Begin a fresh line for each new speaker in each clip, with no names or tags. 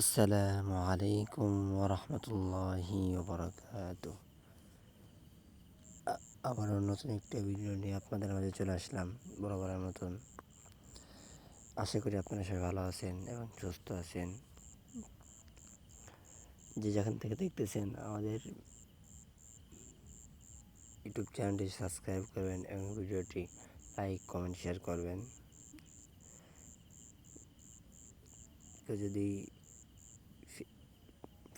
আসসালামু আলাইকুম ওরহমতুল্লাহি ওবরাকাত আবারও নতুন একটা ভিডিও নিয়ে আপনাদের মাঝে চলে আসলাম, বরাবরের মতন। আশা করি আপনারা সবাই ভালো আছেন এবং সুস্থ আছেন। যে যেখান থেকে দেখতেছেন আমাদের ইউটিউব চ্যানেলটি সাবস্ক্রাইব করবেন এবং ভিডিওটি লাইক, কমেন্ট শেয়ার করবেন। কেউ যদি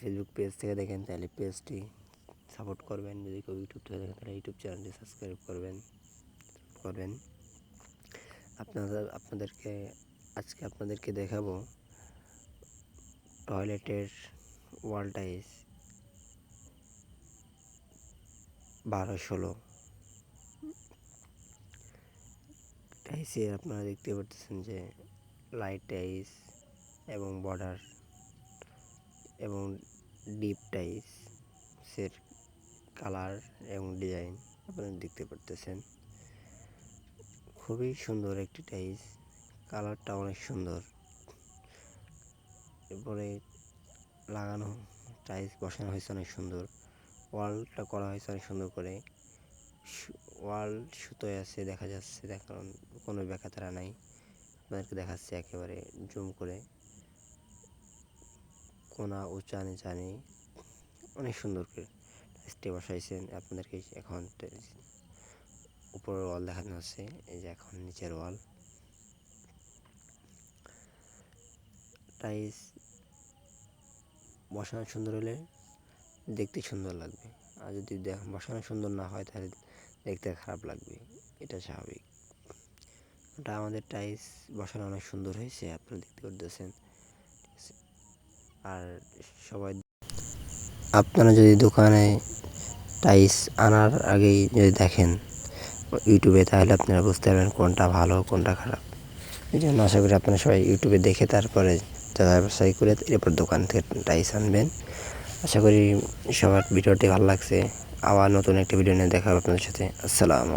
ফেসবুক পেজ থেকে দেখেন, তাহলে পেজটি সাপোর্ট করবেন। যদি কেউ ইউটিউব থেকে দেখেন, তাহলে ইউটিউব চ্যানেলটি সাবস্ক্রাইব করবেন। করবেন। আপনাদের আপনাদেরকে, আজকে আপনাদেরকে দেখাবো টয়লেটের ওয়াল টাইস বারো ষোলো টাইসে আপনারা দেখতে পাচ্ছেন যে লাইট টাইস এবং বর্ডার এবং ডিপ টাইসের কালার এবং ডিজাইন আপনারা দেখতে পারতেছেন। খুবই সুন্দর একটি টাইস কালারটা অনেক সুন্দর। এরপরে লাগানো টাইস বসানো হয়েছে অনেক সুন্দর। ওয়ালটা করা হয়েছে অনেক সুন্দর করে। ওয়াল সুতোয় আছে, দেখা যাচ্ছে দেখার কোনো তারা নাই। আপনাদেরকে দেখাচ্ছে একেবারে জুম করে। কোনা, উঁচা, নিচা নেই অনেক সুন্দর করে টাইসটি বসাইছেন। আপনাদেরকে এখন উপরের ওয়াল দেখানো হচ্ছে, এই যে এখন নিচের ওয়াল টাইস বসানো সুন্দর হলে দেখতে সুন্দর লাগবে। আর যদি বসানো সুন্দর না হয় তাহলে দেখতে খারাপ লাগবে। এটা স্বাভাবিক। ওটা আমাদের টাইস বসানো অনেক সুন্দর হয়েছে, আপনারা দেখতে পারতেছেন। আর সবাই আপনারা যদি দোকানে টাইস আনার আগেই যদি দেখেন ইউটিউবে, তাহলে আপনারা বুঝতে পারবেন কোনটা ভালো, কোনটা খারাপ। এই জন্য আশা করি আপনারা সবাই ইউটিউবে দেখে তারপরে ব্যবসায়ী করে এরপর দোকান থেকে টাইস আনবেন। আশা করি সবার ভিডিওটি ভালো লাগছে। আবার নতুন একটা ভিডিও নিয়ে দেখা হবে আপনাদের সাথে। আসসালাম